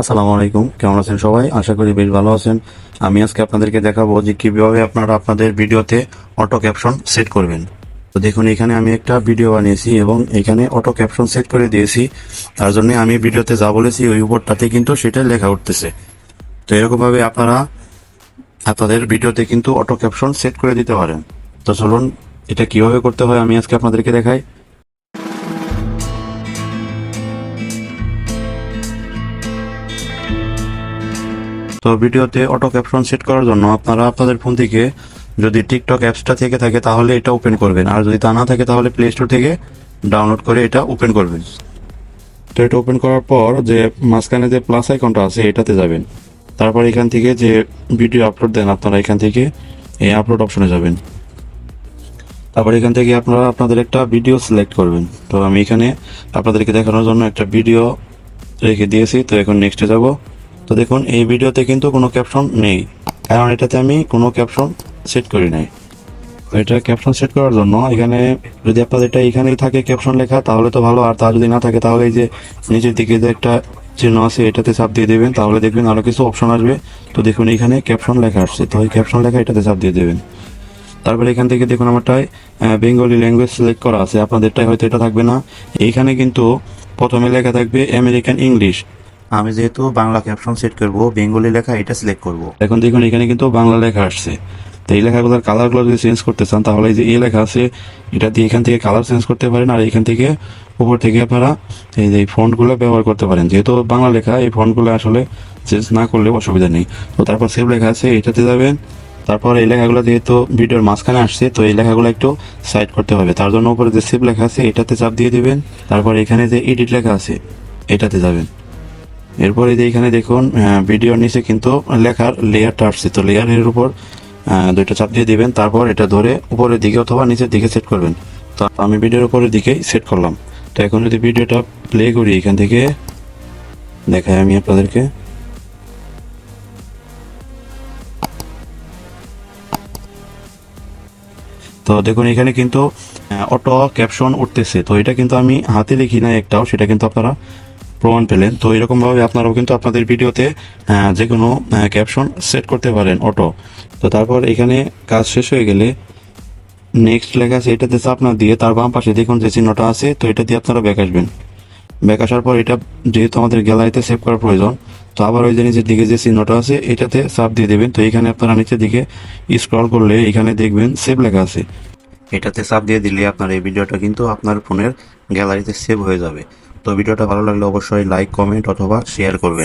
আসসালামু আলাইকুম। কেমন আছেন সবাই? আশা করি বেশ ভালো আছেন। আমি আজকে আপনাদেরকে দেখাবো যে কীভাবে আপনারা আপনাদের ভিডিওতে অটো ক্যাপশন সেট করবেন। তো দেখুন, এখানে আমি একটা ভিডিও বানিয়েছি এবং এখানে অটো ক্যাপশন সেট করে দিয়েছি। তার জন্য আমি ভিডিওতে যা বলেছি, ওই উপরটাতে কিন্তু সেটা লেখা উঠতেছে। তো এরকমভাবে আপনারা আপনাদের ভিডিওতে কিন্তু অটো ক্যাপশন সেট করে দিতে পারেন। তো চলুন, এটা কীভাবে করতে হয় আমি আজকে আপনাদেরকে দেখাই। তো ভিডিওতে অটো ক্যাপশন সেট করার জন্য আপনারা আপনাদের ফোন থেকে যদি টিকটক অ্যাপসটা থেকে থাকে তাহলে এটা ওপেন করবেন। আর যদি তা না থাকে তাহলে প্লে স্টোর থেকে ডাউনলোড করে এটা ওপেন করবেন। তো এটা ওপেন করার পর যে মাঝখানে যে প্লাস আইকনটা আছে এটাতে যাবেন। তারপর এখান থেকে যে ভিডিও আপলোড দেন আপনারা এখান থেকে এই আপলোড অপশনে যাবেন। তারপর এখান থেকে আপনারা আপনাদের একটা ভিডিও সিলেক্ট করবেন। তো আমি এখানে আপনাদেরকে দেখানোর জন্য একটা ভিডিও রেখে দিয়েছি। তো এখন নেক্সটে যাব। তো দেখুন, এই ভিডিওতে কিন্তু কোনো ক্যাপশন নেই, কারণ এটাতে আমি কোনো ক্যাপশন সেট করি নাই। এটা ক্যাপশন সেট করার জন্য এখানে যদি আপনাদের এটা এখানেই থাকে ক্যাপশন লেখা, তাহলে তো ভালো, আর তা যদি না থাকে, তাহলে এই যে নিচের দিকে যে একটা চিহ্ন আছে, এটাতে চাপ দিয়ে দেবেন, তাহলে দেখবেন আরও কিছু অপশন আসবে। তো দেখুন, এখানে ক্যাপশন লেখা আসছে, তো ওই ক্যাপশন লেখা এটাতে চাপ দিয়ে দেবেন। তারপরে এখান থেকে দেখুন আমারটাই বেঙ্গলি ল্যাঙ্গুয়েজ সিলেক্ট করা আছে আপনাদেরটাই হয়তো এটা থাকবে না। এইখানে কিন্তু প্রথমে লেখা থাকবে আমেরিকান ইংলিশ আমি যেহেতু বাংলা ক্যাপশন সেট করব, বেঙ্গলি লেখা এটা সিলেক্ট করব। এখন দেখুন, এখানে কিন্তু বাংলা লেখা আসছে। তো এই লেখাগুলোর কালারগুলো যদি চেঞ্জ করতে চান, তাহলে যে এই লেখা আছে, এটা দিয়ে এখান থেকে কালার চেঞ্জ করতে পারেন, আর এখান থেকে উপর থেকে আপনারা এই যে ফন্টগুলো ব্যবহার করতে পারেন। যেহেতু বাংলা লেখা, এই ফন্টগুলো আসলে চেঞ্জ না করলে অসুবিধা নেই। তো তারপর সেভ লেখা আছে, এটাতে যাবেন। তারপর এই লেখাগুলো যেহেতু ভিডিওর মাঝখানে আসছে, তো এই লেখাগুলো একটু সাইড করতে হবে। তার জন্য উপরে যে সেভ লেখা আছে, এটাতে চাপ দিয়ে দিবেন। তারপর এখানে যে এডিট লেখা আছে, এটাতে যাবেন। এরপরে যে এখানে দেখুন ভিডিওর নিচে কিন্তু লেখার লেয়ারটা আসছে। তো লেয়ারের উপর দুইটা চাপ দিয়ে দিবেন, তারপর এটা ধরে উপরের দিকে অথবা নিচের দিকে সেট করবেন। তো আমি ভিডিওর উপরের দিকেই সেট করলাম। তো এখন যদি ভিডিওটা প্লে করি এখান থেকে, দেখাই আমি আপনাদেরকে। তো দেখুন, এখানে কিন্তু অটো ক্যাপশন উঠতেছে। তো এটা কিন্তু আমি হাতে লিখি না একটাও, সেটা কিন্তু আপনারা প্রমাণ পেলেন। তো এরকম ভাবে আপনারাও কিন্তু আপনাদের ভিডিওতে যে কোনো ক্যাপশন সেট করতে পারেন অটো তো তারপর এখানে কাজ শেষ হয়ে গেলে নেক্সট লেখা আছে, এটাতে চাপ না দিয়ে তার বাম পাশে দেখুন যে চিহ্নটা আছে, তো এটা দিয়ে আপনারা ব্যাক আসবেন। ব্যাক আসার পর এটা যেহেতু আমাদের গ্যালারিতে সেভ করার প্রয়োজন, তো আবার ওই যে দিকে যে চিহ্নটা আছে, এটাতে চাপ দিয়ে দেবেন। তো এখানে আপনারা নিচের দিকে স্ক্রল করলে এখানে দেখবেন সেভ লেখা আছে। এটাতে চাপ দিয়ে দিলে আপনার এই ভিডিওটা কিন্তু আপনার ফোনের গ্যালারিতে সেভ হয়ে যাবে। তো ভিডিওটা ভালো লাগলে অবশ্যই লাইক কমেন্ট অথবা শেয়ার করবেন।